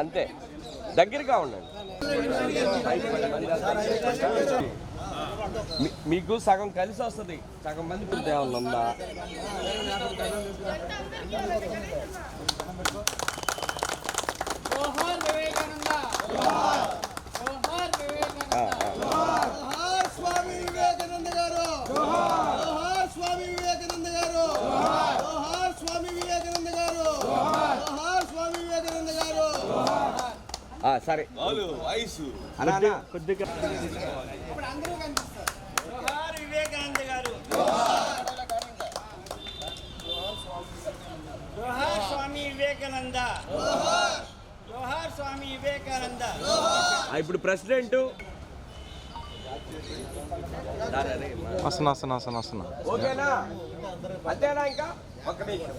అంతే. దగ్గరగా ఉండండి. మీకు సగం కలిసి వస్తుంది. సగం మంది పుడితే ఉందా వివేకానంద. సరే. కొద్ది- కొద్దిగా వివేకానంద గారు. జోహార్ స్వామి వివేకానంద. జోహార్ స్వామి వివేకానంద. ఇప్పుడు ప్రెసిడెంట్. వస్తున్నా వస్తున్నా వస్తున్నా వస్తున్నా. ఓకేనా? అంతేనా ఇంకా? ఒక్క నిమిషం.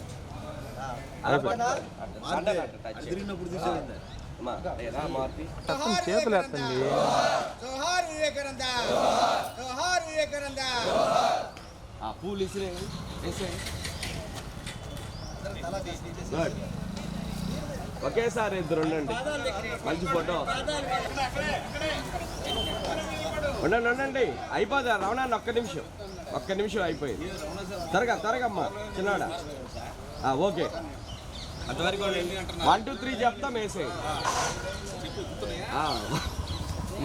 చేతులు ఎత్తండి జోహార్ వివేకానంద జోహార్ వివేకానంద. ఆ పూలు ఇసిరే వేసేయ్. గుడ్ ఒకేసారి ఇద్దరు ఉండండి. మంచి ఫోటో. ఉండండి ఉండండి. అయిపోదా? రమణ ఒక్క నిమిషం. ఒక్క నిమిషం అయిపోయింది. త్వరగా త్వరగా అమ్మా చిన్నాడా. ఆ, ఓకే. వన్ టూ త్రీ చెప్తాం వేసేయి.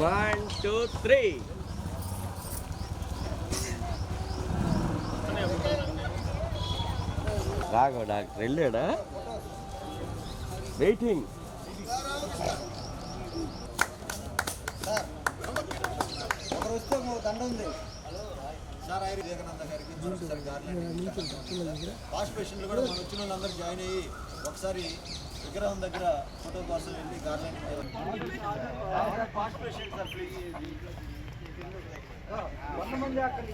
One two three Raghava doctor వెళ్ళాడా? వెయిటింగ్ వివేకానంద గారికి వాష్ పేషెంట్లు కూడా మన వచ్చిన వాళ్ళందరూ జాయిన్ అయ్యి ఒకసారి విగ్రహం దగ్గర ఫోటో కోసం వెళ్ళి గార్లెండ్ వంద మంది అక్కడ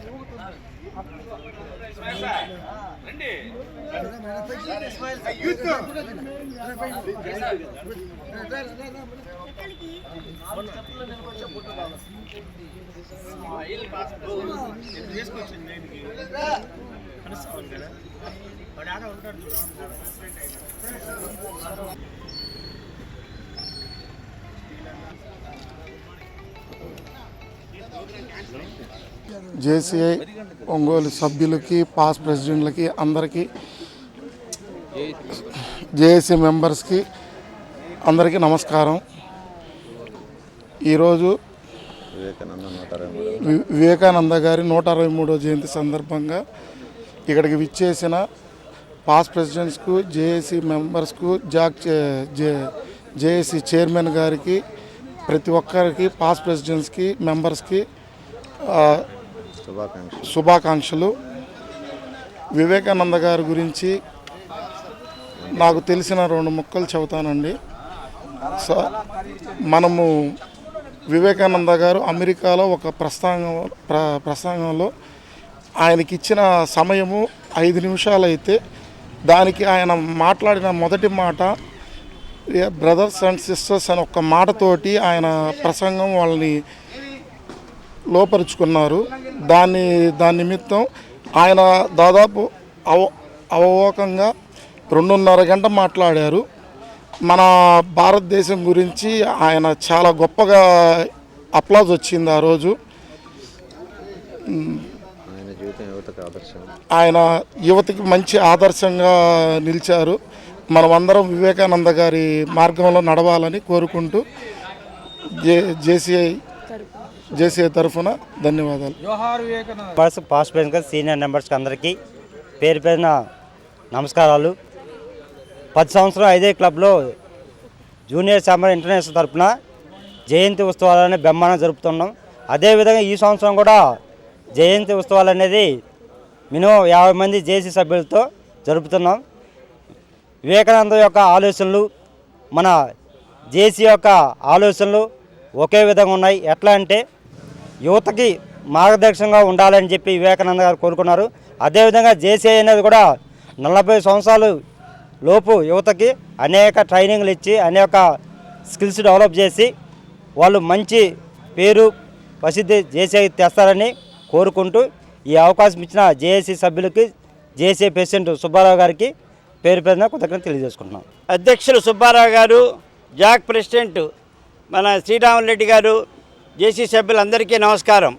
జేసీఐ ఒంగోలు సభ్యులకి పాస్ ప్రెసిడెంట్లకి అందరికీ జేఏసీ మెంబర్స్కి అందరికీ నమస్కారం. ఈరోజు వివేకానంద గారి నూట అరవై మూడో జయంతి సందర్భంగా ఇక్కడికి విచ్చేసిన పాస్ ప్రెసిడెంట్స్కు జేఏసీ మెంబర్స్కు జాక్ జే జేఏసీ చైర్మన్ గారికి ప్రతి ఒక్కరికి పాస్ ప్రెసిడెంట్స్కి మెంబర్స్కి శుభాకాంక్షలు. వివేకానంద గారి గురించి నాకు తెలిసిన రెండు ముక్కలు చెబుతానండి. సో మనము వివేకానంద గారు అమెరికాలో ఒక ప్రస్థానం ప్ర ప్రసంగంలో ఆయనకి ఇచ్చిన సమయము ఐదు నిమిషాలు అయితే దానికి ఆయన మాట్లాడిన మొదటి మాట బ్రదర్స్ అండ్ సిస్టర్స్ అని ఒక మాటతోటి ఆయన ప్రసంగం వాళ్ళని లోపరుచుకున్నారు. దాన్ని దాని నిమిత్తం ఆయన దాదాపు అవ అవోకంగా రెండున్నర గంట మాట్లాడారు. మన భారతదేశం గురించి ఆయన చాలా గొప్పగా అప్లాజ్ వచ్చింది ఆ రోజు ఆయన జీవితం యువతకు ఆదర్శం ఆయన యువతకి మంచి ఆదర్శంగా నిలిచారు. మనమందరం వివేకానంద గారి మార్గంలో నడవాలని కోరుకుంటూ జే జేసీఐ జేసీఐ తరఫున ధన్యవాదాలు. మెంబర్స్ పాస్ట్ ప్రెసిడెంట్ సీనియర్ మెంబర్స్కి అందరికీ పేరు పేరున నమస్కారాలు. పది సంవత్సరం ఐదే క్లబ్లో జూనియర్ సమ్మర్ ఇంటర్నేషనల్ తరపున జయంతి ఉత్సవాలని బ్రహ్మాండం జరుపుతున్నాం. అదేవిధంగా ఈ సంవత్సరం కూడా జయంతి ఉత్సవాలు అనేది మినిమం యాభై మంది జేసీ సభ్యులతో జరుపుతున్నాం. వివేకానంద యొక్క ఆలోచనలు మన జేసీ యొక్క ఆలోచనలు ఒకే విధంగా ఉన్నాయి. ఎట్లా అంటే యువతకి మార్గదర్శకంగా ఉండాలని చెప్పి వివేకానంద గారు కోరుకున్నారు. అదేవిధంగా జేసీ అనేది కూడా నలభై సంవత్సరాలు లోపు యువతకి అనేక ట్రైనింగ్లు ఇచ్చి అనేక స్కిల్స్ డెవలప్ చేసి వాళ్ళు మంచి పేరు ప్రసిద్ధి జేసీ తెస్తారని కోరుకుంటూ ఈ అవకాశం ఇచ్చిన జేఏసీ సభ్యులకి జేసీ ప్రెసిడెంట్ సుబ్బారావు గారికి పేరు పేరున కృతజ్ఞత తెలియజేసుకుంటున్నాం. అధ్యక్షులు సుబ్బారావు గారు జాక్ ప్రెసిడెంట్ మన శ్రీరామరెడ్డి గారు జేసీ సభ్యులందరికీ నమస్కారం.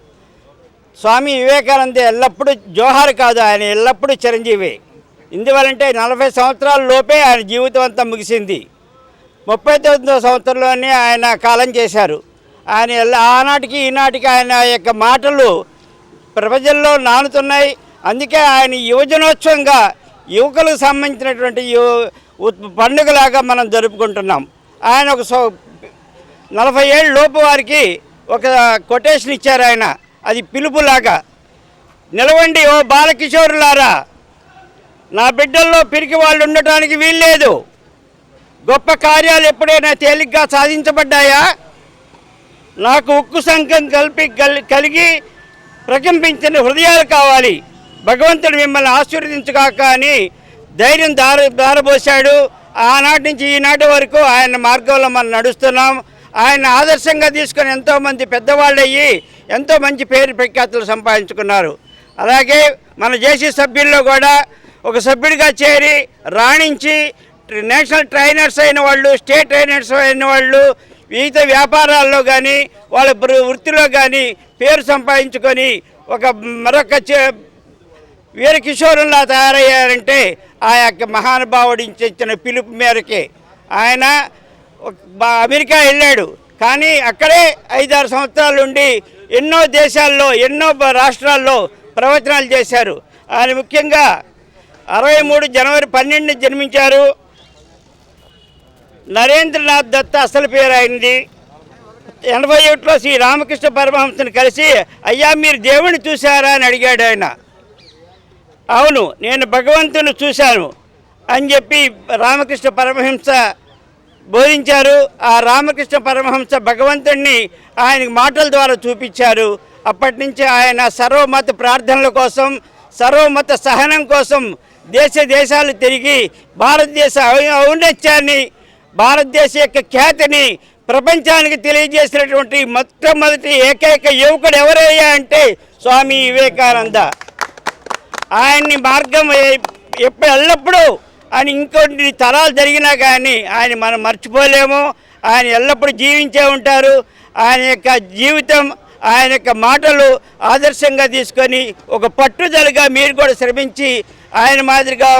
స్వామి వివేకానంద ఎల్లప్పుడూ జోహార్ కాదు ఆయన ఎల్లప్పుడూ చిరంజీవి. ఎందువలంటే నలభై సంవత్సరాల లోపే ఆయన జీవితం అంతా ముగిసింది. ముప్పై తొమ్మిదో సంవత్సరంలోనే ఆయన కాలం చేశారు. ఆయన ఆనాటికి ఈనాటికి ఆయన యొక్క మాటలు ప్రపంచంలో నానుతున్నాయి. అందుకే ఆయన యువజనోత్సవంగా యువకులకు సంబంధించినటువంటి పండుగలాగా మనం జరుపుకుంటున్నాం. ఆయన ఒక సో నలభై ఏళ్ళ లోపు వారికి ఒక కొటేషన్ ఇచ్చారు ఆయన. అది పిలుపులాగా నిలవండి ఓ బాలకిషోరులారా నా బిడ్డల్లో పిరికి వాళ్ళు ఉండటానికి వీల్లేదు. గొప్ప కార్యాలు ఎప్పుడైనా తేలిగ్గా సాధించబడ్డాయా? నాకు ఉక్కు సంఖ్య కలిపి కలిగి ప్రకంపించిన హృదయాలు కావాలి. భగవంతుడు మిమ్మల్ని ఆశీర్వదించుగాక అని ధైర్యం దార దారబోశాడు. ఆనాటి నుంచి ఈనాటి వరకు ఆయన మార్గంలో మనం నడుస్తున్నాం. ఆయన ఆదర్శంగా తీసుకొని ఎంతోమంది పెద్దవాళ్ళు అయ్యి ఎంతో మంచి పేరు ప్రఖ్యాతులు సంపాదించుకున్నారు. అలాగే మన జేసీ సభ్యుల్లో కూడా ఒక సభ్యుడిగా చేరి రాణించి నేషనల్ ట్రైనర్స్ అయిన వాళ్ళు స్టేట్ ట్రైనర్స్ అయిన వాళ్ళు వివిధ వ్యాపారాల్లో కానీ వాళ్ళ వృత్తిలో కానీ పేరు సంపాదించుకొని ఒక మరొక చే- తయారయ్యారంటే ఆ యొక్క మహానుభావుడి ఇచ్చిన పిలుపు మేరకే. ఆయన అమెరికా వెళ్ళాడు. కానీ అక్కడే ఐదారు సంవత్సరాలు ఉండి ఎన్నో దేశాల్లో ఎన్నో రాష్ట్రాల్లో ప్రవచనాలు చేశారు. ఆయన ముఖ్యంగా అరవై మూడు జనవరి పన్నెండుని జన్మించారు. నరేంద్రనాథ్ దత్త అసలు పేరు అయింది ఎనభై ఒకటిలో శ్రీ రామకృష్ణ పరమహంసను కలిసి అయ్యా మీరు దేవుణ్ణి చూశారా? అని అడిగాడు ఆయన. అవును నేను భగవంతుని చూశాను అని చెప్పి రామకృష్ణ పరమహంస బోధించారు. ఆ రామకృష్ణ పరమహంస భగవంతుణ్ణి ఆయనకి మాటల ద్వారా చూపించారు. అప్పటి నుంచి ఆయన సర్వమత ప్రార్థనల కోసం సర్వమత సహనం కోసం దేశ దేశాలు తిరిగి భారతదేశ ఔన్నత్యాన్ని భారతదేశ యొక్క ఖ్యాతిని ప్రపంచానికి తెలియజేసినటువంటి మొట్టమొదటి ఏకైక యువకుడు ఎవరయ్యా అంటే స్వామి వివేకానంద. ఆయన్ని మార్గం ఎప్పుడు ఎల్లప్పుడూ ఆయన ఇంకొన్ని తరాలు జరిగినా కానీ ఆయన మనం మర్చిపోలేము. ఆయన ఎల్లప్పుడూ జీవించే ఉంటారు. ఆయన యొక్క జీవితం ఆయన యొక్క మాటలు ఆదర్శంగా తీసుకొని ఒక పట్టుదలగా మీరు కూడా శ్రమించి ఆయన మాదిరిగా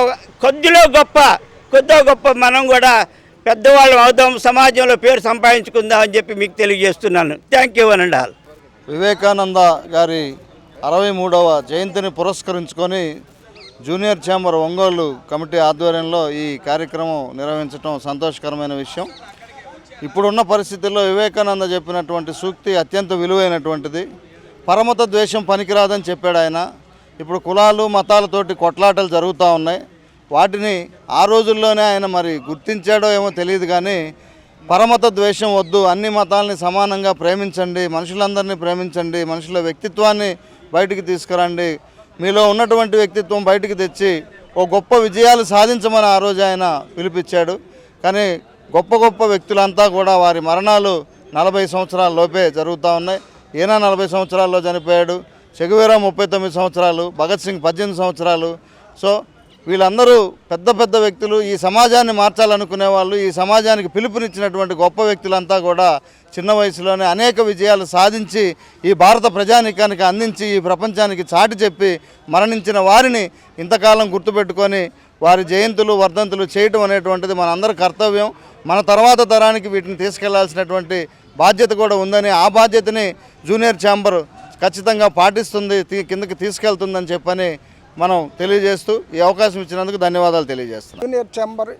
కొద్దిలో గొప్ప కొద్దో గొప్ప మనం కూడా పెద్దవాళ్ళు అవుదాం సమాజంలో పేరు సంపాదించుకుందాం అని చెప్పి మీకు తెలియజేస్తున్నాను. థ్యాంక్ యూ అనండి ఆల్ వివేకానంద గారి అరవై మూడవ జయంతిని పురస్కరించుకొని జూనియర్ ఛాంబర్ ఒంగోలు కమిటీ ఆధ్వర్యంలో ఈ కార్యక్రమం నిర్వహించడం సంతోషకరమైన విషయం. ఇప్పుడున్న పరిస్థితుల్లో వివేకానంద చెప్పినటువంటి సూక్తి అత్యంత విలువైనటువంటిది. పరమత ద్వేషం పనికిరాదని చెప్పాడు ఆయన. ఇప్పుడు కులాలు మతాలతోటి కొట్లాటలు జరుగుతూ ఉన్నాయి. వాటిని ఆ రోజుల్లోనే ఆయన మరి గుర్తించాడో ఏమో తెలియదు కానీ పరమత ద్వేషం వద్దు అన్ని మతాలని సమానంగా ప్రేమించండి మనుషులందరినీ ప్రేమించండి మనుషుల వ్యక్తిత్వాన్ని బయటికి తీసుకురండి. మీలో ఉన్నటువంటి వ్యక్తిత్వం బయటికి తెచ్చి ఓ గొప్ప విజయాలు సాధించమని ఆ రోజు ఆయన పిలిపించాడు. కానీ గొప్ప గొప్ప వ్యక్తులంతా కూడా వారి మరణాలు నలభై సంవత్సరాల లోపే జరుగుతూ ఉన్నాయి. ఈయన నలభై సంవత్సరాల్లో చనిపోయాడు. చెగువేరా ముప్పై తొమ్మిది సంవత్సరాలు భగత్ సింగ్ పద్దెనిమిది సంవత్సరాలు. సో వీళ్ళందరూ పెద్ద పెద్ద వ్యక్తులు ఈ సమాజాన్ని మార్చాలనుకునే వాళ్ళు ఈ సమాజానికి పిలుపునిచ్చినటువంటి గొప్ప వ్యక్తులంతా కూడా చిన్న వయసులోనే అనేక విజయాలు సాధించి ఈ భారత ప్రజానీకానికి అందించి ఈ ప్రపంచానికి చాటి చెప్పి మరణించిన వారిని ఇంతకాలం గుర్తుపెట్టుకొని వారి జయంతులు వర్ధంతులు చేయటం అనేటువంటిది మనందరి కర్తవ్యం. మన తర్వాత తరానికి వీటిని తీసుకెళ్ళాల్సినటువంటి బాధ్యత కూడా ఉందని ఆ బాధ్యతని జూనియర్ ఛాంబర్ ఖచ్చితంగా పాటిస్తుంది కిందకి తీసుకెళ్తుందని చెప్పని మనం తెలియజేస్తూ ఈ అవకాశం ఇచ్చినందుకు ధన్యవాదాలు తెలియజేస్తున్నాం. జూనియర్ ఛాంబర్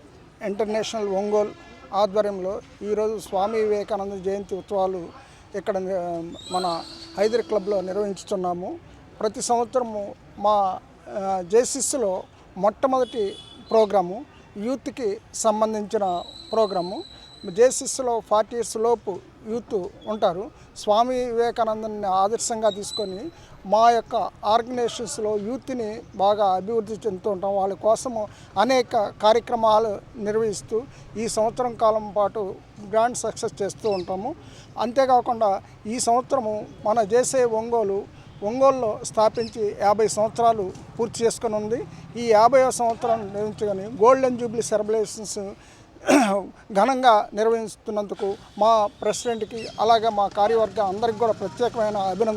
ఇంటర్నేషనల్ ఒంగోలు ఆధ్వర్యంలో ఈరోజు స్వామి వివేకానంద జయంతి ఉత్సవాలు ఇక్కడ మన హైదర్ క్లబ్లో నిర్వహించుతున్నాము. ప్రతి సంవత్సరము మా జేసిస్లో మొట్టమొదటి ప్రోగ్రాము యూత్కి సంబంధించిన ప్రోగ్రాము. జేసిస్లో ఫార్టీ ఇయర్స్ లోపు యూత్ ఉంటారు. స్వామి వివేకానందని ఆదర్శంగా తీసుకొని మా యొక్క ఆర్గనైజేషన్స్లో యూత్ని బాగా అభివృద్ధి చెందుతూ ఉంటాం వాళ్ళ కోసము అనేక కార్యక్రమాలు నిర్వహిస్తూ ఈ సంవత్సరం కాలం పాటు గ్రాండ్ సక్సెస్ చేస్తూ ఉంటాము. అంతేకాకుండా ఈ సంవత్సరము మన చేసే ఒంగోలు ఒంగోలులో స్థాపించి యాభై సంవత్సరాలు పూర్తి చేసుకొని ఉంది. ఈ యాభై సంవత్సరాలు నిర్మించుకొని గోల్డెన్ జూబ్లీ సెలబ్రేషన్స్ ఘనంగా నిర్వహిస్తున్నందుకు మా ప్రెసిడెంట్కి అలాగే మా కార్యవర్గ అందరికి కూడా ప్రత్యేకమైన అభినందన